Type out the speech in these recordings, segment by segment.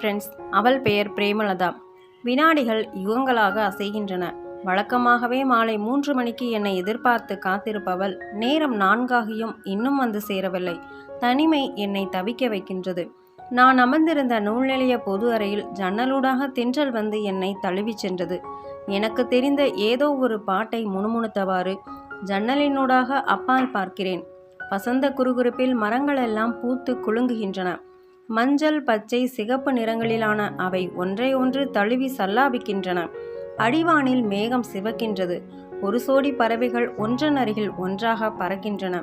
Friends அவள் பெயர் பிரேமலதா. வினாடிகள் யுகங்களாக அசைகின்றன. வழக்கமாகவே மாலை மூன்று மணிக்கு என்னை எதிர்பார்த்து காத்திருப்பவள் நேரம் நான்காகியும் இன்னும் வந்து சேரவில்லை. தனிமை என்னை தவிக்க வைக்கின்றது. நான் அமர்ந்திருந்த நூல்நிலைய பொது அறையில் ஜன்னலூடாக தின்றல் வந்து என்னை தழுவிச் சென்றது. எனக்கு தெரிந்த ஏதோ ஒரு பாட்டை முணுமுணுத்தவாறு ஜன்னலினூடாக அப்பால் பார்க்கிறேன். வசந்த குறுகுறுப்பில் மரங்களெல்லாம் பூத்து குலுங்குகின்றன. மஞ்சள் பச்சை சிகப்பு நிறங்களிலான அவை ஒன்றை ஒன்று தழுவி சல்லாபிக்கின்றன. அடிவானில் மேகம் சிவக்கின்றது. ஒரு சோடி பறவைகள் ஒன்றன் அருகில் ஒன்றாக பறக்கின்றன.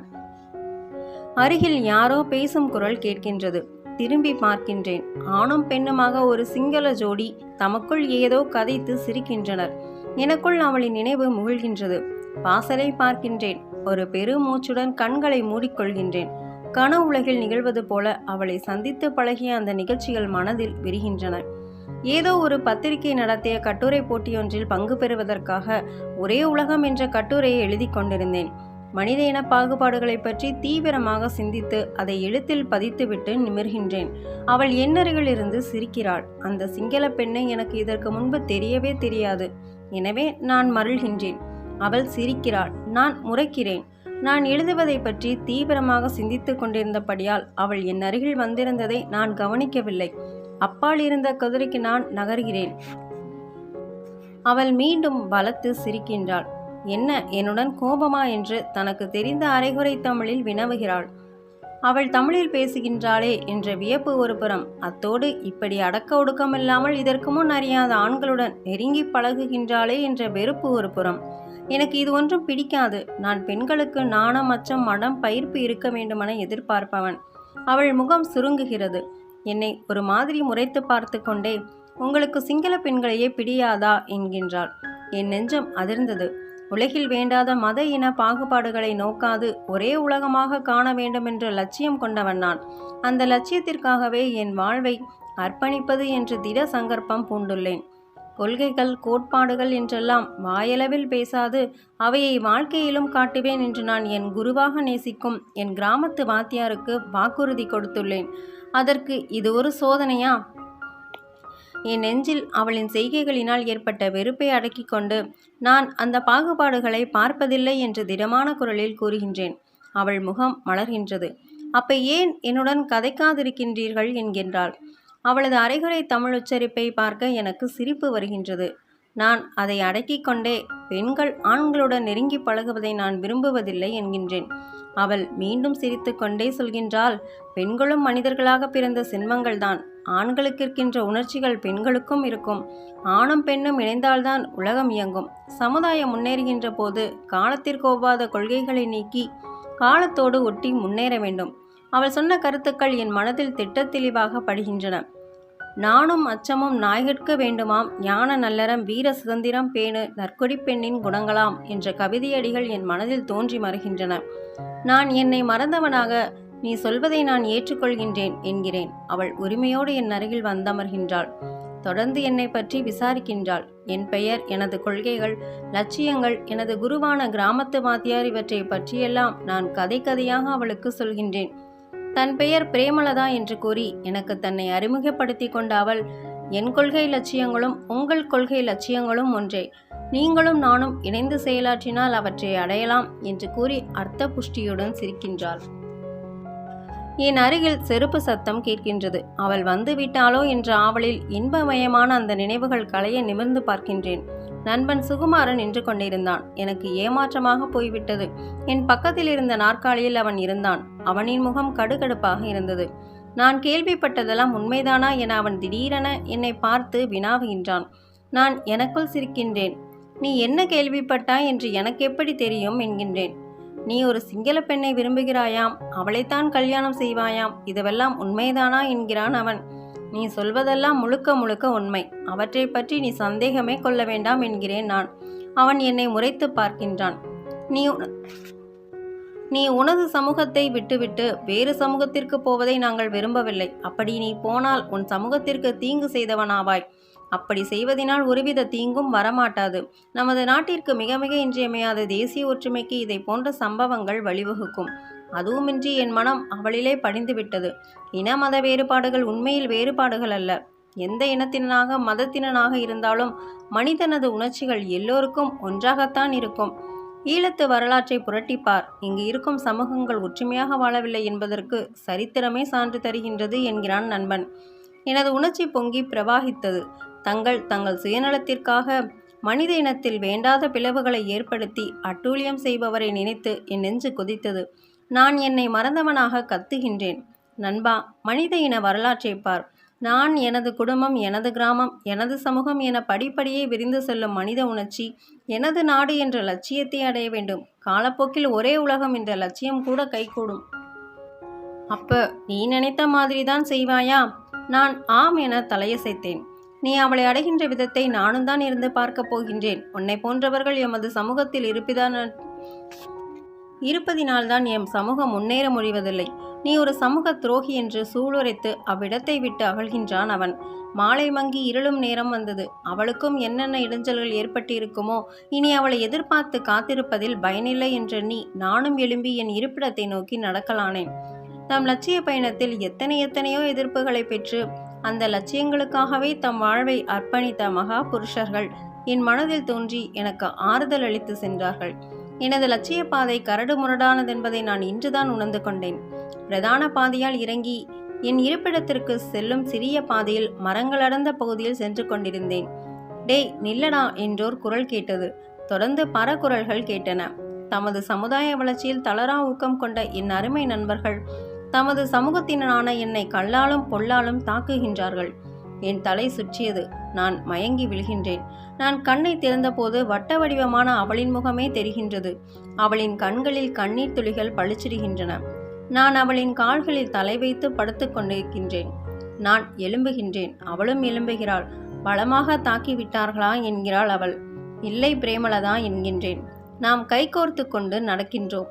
அருகில் யாரோ பேசும் குரல் கேட்கின்றது. திரும்பி பார்க்கின்றேன். ஆணும் பெண்ணுமாக ஒரு சிங்கள ஜோடி தமக்குள் ஏதோ கதைத்து சிரிக்கின்றனர். எனக்குள் அவளின் நினைவு முகிழ்கின்றது. வாசலை பார்க்கின்றேன். ஒரு பெருமூச்சுடன் கண்களை மூடிக்கொள்கின்றேன். கன உலகில் நிகழ்வது போல அவளை சந்தித்து பழகிய அந்த நிகழ்ச்சிகள் மனதில் விரிகின்றன. ஏதோ ஒரு பத்திரிகை நடத்திய கட்டுரை போட்டியொன்றில் பங்கு பெறுவதற்காக ஒரே உலகம் என்ற கட்டுரையை எழுதி கொண்டிருந்தேன். மனித இன பாகுபாடுகளை பற்றி தீவிரமாக சிந்தித்து அதை எழுத்தில் பதித்துவிட்டு நிமிர்கின்றேன். அவள் என்னருகில் இருந்து சிரிக்கிறாள். அந்த சிங்கள பெண்ணை எனக்கு இதற்கு முன்பு தெரியவே தெரியாது. எனவே நான் மருள்கின்றேன். அவள் சிரிக்கிறாள். நான் முறைக்கிறேன். நான் எழுதுவதை பற்றி தீவிரமாக சிந்தித்துக் கொண்டிருந்தபடியால் அவள் என் அருகில் வந்திருந்ததை நான் கவனிக்கவில்லை. அப்பால் இருந்த குதிரைக்கு நான் நகர்கிறேன். அவள் மீண்டும் பலத்து சிரிக்கின்றாள். என்ன என்னுடன் கோபமா? என்று தனக்கு தெரிந்த அரைகுறை தமிழில் வினவுகிறாள். அவள் தமிழில் பேசுகின்றாளே என்ற வியப்பு ஒரு புறம். அத்தோடு இப்படி அடக்க ஒடுக்கமில்லாமல் இதற்கு முன் அறியாத ஆண்களுடன் நெருங்கி பழகுகின்றாளே என்ற வெறுப்பு ஒரு புறம். எனக்கு இது ஒன்றும் பிடிக்காது. நான் பெண்களுக்கு நாணம் அச்சம் மடம் பயிர்ப்பு இருக்க வேண்டுமென எதிர்பார்ப்பவன். அவள் முகம் சுருங்குகிறது. என்னை ஒரு மாதிரி முறைத்து பார்த்து கொண்டே உங்களுக்கு சிங்கள பெண்களையே பிடியாதா? என்கின்றாள். என் நெஞ்சம் அதிர்ந்தது. உலகில் வேண்டாத மத இன பாகுபாடுகளை நோக்காது ஒரே உலகமாக காண வேண்டுமென்ற லட்சியம் கொண்டவன் நான். அந்த லட்சியத்திற்காகவே என் வாழ்வை அர்ப்பணிப்பது என்று திட சங்கற்பம் பூண்டுள்ளேன். கொள்கைகள் கோட்பாடுகள் என்றெல்லாம் வாயளவில் பேசாது அவையை வாழ்க்கையிலும் காட்டுவேன் என்று நான் என் குருவாக நேசிக்கும் என் கிராமத்து வாத்தியாருக்கு வாக்குறுதி கொடுத்துள்ளேன். அதற்கு இது ஒரு சோதனையா? என் நெஞ்சில் அவளின் செய்கைகளினால் ஏற்பட்ட வெறுப்பை அடக்கிக் கொண்டு நான் அந்த பாகுபாடுகளை பார்ப்பதில்லை என்று திடமான குரலில் கூறுகின்றேன். அவள் முகம் மலர்கின்றது. அப்ப ஏன் என்னுடன் கதைக்காதிருக்கின்றீர்கள் என்கின்றாள். அவளது அரைகுறை தமிழ் உச்சரிப்பை பார்க்க எனக்கு சிரிப்பு வருகின்றது. நான் அதை அடக்கிக் கொண்டே பெண்கள் ஆண்களுடன் நெருங்கி பழகுவதை நான் விரும்புவதில்லை என்கின்றேன். அவள் மீண்டும் சிரித்துக்கொண்டே சொல்கின்றாள் பெண்களும் மனிதர்களாக பிறந்த சின்மங்கள்தான் ஆண்களுக்கு இருக்கின்ற உணர்ச்சிகள் பெண்களுக்கும் இருக்கும். ஆணும் பெண்ணும் இணைந்தால்தான் உலகம் இயங்கும். சமுதாயம் முன்னேறுகின்ற போது காலத்திற்கு ஒவ்வாத கொள்கைகளை நீக்கி காலத்தோடு ஒட்டி முன்னேற வேண்டும் அவள் சொன்ன கருத்துக்கள் என் மனதில் திட்டத்தெளிவாக படுகின்றன. நானும் அச்சமும் நாய்கற்க வேண்டுமாம். ஞான நல்லறம் வீர சுதந்திரம் பேணு நற்கொடி பெண்ணின் குணங்களாம் என்ற கவிதையடிகள் என் மனதில் தோன்றி மறுகின்றன. நான் என்னை மறந்தவனாக நீ சொல்வதை நான் ஏற்றுக்கொள்கின்றேன் என்கிறேன். அவள் உரிமையோடு என் அருகில் வந்தமர்கின்றாள். தொடர்ந்து என்னை பற்றி விசாரிக்கின்றாள். என் பெயர் எனது கொள்கைகள் லட்சியங்கள் எனது குருவான கிராமத்து வாத்தியார் இவற்றை பற்றியெல்லாம் நான் கதை கதையாக அவளுக்கு சொல்கின்றேன். தன் பெயர் பிரேமலதா என்று கூறி எனக்கு தன்னை அறிமுகப்படுத்தி கொண்ட அவள் என் கொள்கை லட்சியங்களும் உங்கள் கொள்கை லட்சியங்களும் ஒன்றே. நீங்களும் நானும் இணைந்து செயலாற்றினால் அவற்றை அடையலாம் என்று கூறி அர்த்த புஷ்டியுடன் சிரிக்கின்றாள். என் அருகில் செருப்பு சத்தம் கேட்கின்றது. அவள் வந்துவிட்டாளோ என்ற ஆவலில் இன்பமயமான அந்த நினைவுகள் களைய நிமிர்ந்து பார்க்கின்றேன். நண்பன் சுகுமாரன் நின்று கொண்டிருந்தான். எனக்கு ஏமாற்றமாக போய்விட்டது. என் பக்கத்தில் இருந்த நாற்காலியில் அவன் இருந்தான். அவனின் முகம் கடுகடுப்பாக இருந்தது. நான் கேள்விப்பட்டதெல்லாம் உண்மைதானா என அவன் திடீரென என்னை பார்த்து வினாவுகின்றான். நான் எனக்குள் சிரிக்கின்றேன். நீ என்ன கேள்விப்பட்டாய் என்று எனக்கு எப்படி தெரியும்? என்கின்றேன். நீ ஒரு சிங்கள பெண்ணை விரும்புகிறாயாம். அவளைத்தான் கல்யாணம் செய்வாயாம். இதுவெல்லாம் உண்மைதானா? என்கிறான் அவன். நீ சொல்வதெல்லாம் முழுக்க முழுக்க உண்மை. அவற்றை பற்றி நீ சந்தேகமே கொள்ள வேண்டாம் என்கிறேன் நான். அவன் என்னை முறைத்து பார்க்கின்றான். நீ நீ உனது சமூகத்தை விட்டுவிட்டு வேறு சமூகத்திற்கு போவதை நாங்கள் விரும்பவில்லை. அப்படி நீ போனால் உன் சமூகத்திற்கு தீங்கு செய்தவனாவாய். அப்படி செய்வதினால் ஒருவித தீங்கும் வரமாட்டாது. நமது நாட்டிற்கு மிக மிக இன்றியமையாத தேசிய ஒற்றுமைக்கு இதை போன்ற சம்பவங்கள் வழிவகுக்கும். அதுவுமின்றி என் மனம் அவளிலே பணிந்துவிட்டது இன மத வேறுபாடுகள் உண்மையில் வேறுபாடுகள் அல்ல. எந்த இனத்தினனாக மதத்தினனாக இருந்தாலும் மனிதனது உணர்ச்சிகள் எல்லோருக்கும் ஒன்றாகத்தான் இருக்கும். ஈழத்து வரலாற்றை புரட்டிப்பார். இங்கு இருக்கும் சமூகங்கள் ஒற்றுமையாக வாழவில்லை என்பதற்கு சரித்திரமே சான்று தருகின்றது என்கிறான் நண்பன். எனது உணர்ச்சி பொங்கி பிரவாகித்தது. தங்கள் தங்கள் சுயநலத்திற்காக மனித இனத்தில் வேண்டாத பிளவுகளை ஏற்படுத்தி அட்டூழியம் செய்பவரை நினைத்து என் நெஞ்சு கொதித்தது. நான் என்னை மறந்தவனாக கத்துகின்றேன். நண்பா மனித இன வரலாற்றை பார். நான் எனது குடும்பம் எனது கிராமம் எனது சமூகம் என படிப்படியே விரிந்து செல்லும் மனித உணர்ச்சி எனது நாடு என்ற லட்சியத்தை அடைய வேண்டும். காலப்போக்கில் ஒரே உலகம் என்ற லட்சியம் கூட கைகூடும். அப்ப நீ நினைத்த மாதிரி தான் செய்வாயா? நான் ஆம் என தலையசைத்தேன். நீ அவளை அடைகின்ற விதத்தை நானும் தான் இருந்து பார்க்கப் போகின்றேன். உன்னை போன்றவர்கள் எமது சமூகத்தில் இருப்பிதான் இருப்பதினால்தான் எம் சமூகம் முன்னேற முடிவதில்லை. நீ ஒரு சமூக துரோகி என்று சூளுரைத்து அவ்விடத்தை விட்டு அகழ்கின்றான் அவன். மாலை மங்கி இருளும் நேரம் வந்தது. அவளுக்கும் என்னென்ன இடைஞ்சல்கள் ஏற்பட்டிருக்குமோ இனி அவளை எதிர்பார்த்து காத்திருப்பதில் பயனில்லை என்றெண்ணி நானும் எழும்பி என் இருப்பிடத்தை நோக்கி நடக்கலானேன். தம் லட்சிய பயணத்தில் எத்தனை எத்தனையோ எதிர்ப்புகளை பெற்று அந்த லட்சியங்களுக்காகவே தம் வாழ்வை அர்ப்பணித்த மகா புருஷர்கள் என் மனதில் தோன்றி எனக்கு ஆறுதல் அளித்து சென்றார்கள். எனது லட்சிய பாதை கரடு முரடானதென்பதை நான் இன்றுதான் உணர்ந்து கொண்டேன். பிரதான பாதையால் இறங்கி என் இருப்பிடத்திற்கு செல்லும் சிறிய பாதையில் மரங்கள் அடர்ந்த பகுதியில் சென்று கொண்டிருந்தேன். டேய் நில்லடா என்றோர் குரல் கேட்டது. தொடர்ந்து பல குரல்கள் கேட்டன. தமது சமுதாய வளர்ச்சியில் தளரா ஊக்கம் கொண்ட என் அருமை நண்பர்கள் தமது சமூகத்தினரான என்னை கல்லாலும் பொல்லாலும் தாக்குகின்றார்கள். என் தலை சுற்றியது. நான் மயங்கி விழுகின்றேன். நான் கண்ணை திறந்தபோது வட்ட வடிவமான அவளின் முகமே தெரிகின்றது. அவளின் கண்களில் கண்ணீர் துளிகள் பளிச்சிடுகின்றன. நான் அவளின் கால்களில் தலை வைத்து படுத்துக்கொண்டிருக்கின்றேன் நான் எழும்புகின்றேன். அவளும் எழும்புகிறாள். பலமாக தாக்கி விட்டார்களா என்கிறாள் அவள். இல்லை பிரேமலதா என்கின்றேன். நாம் கைகோர்த்து கொண்டு நடக்கின்றோம்.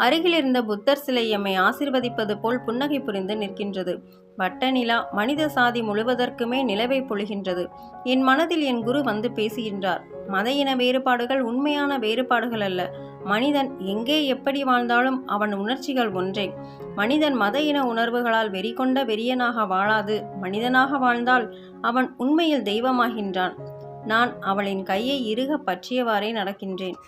அருகிலிருந்த புத்தர் சிலை எம்மை ஆசிர்வதிப்பது போல் புன்னகை புரிந்து நிற்கின்றது. வட்ட நிலா மனித சாதி முழுவதற்குமே நிலவை பொழிகின்றது. என் மனதில் என் குரு வந்து பேசுகின்றார். மத இன வேறுபாடுகள் உண்மையான வேறுபாடுகள் அல்ல. மனிதன் எங்கே எப்படி வாழ்ந்தாலும் அவன் உணர்ச்சிகள் ஒன்றே. மனிதன் மத இன உணர்வுகளால் வெறிகொண்ட வெறியனாக வாழாது. மனிதனாக வாழ்ந்தால் அவன் உண்மையில் தெய்வமாகின்றான். நான் அவளின் கையை இறுக பற்றியவாறே நடக்கின்றேன்.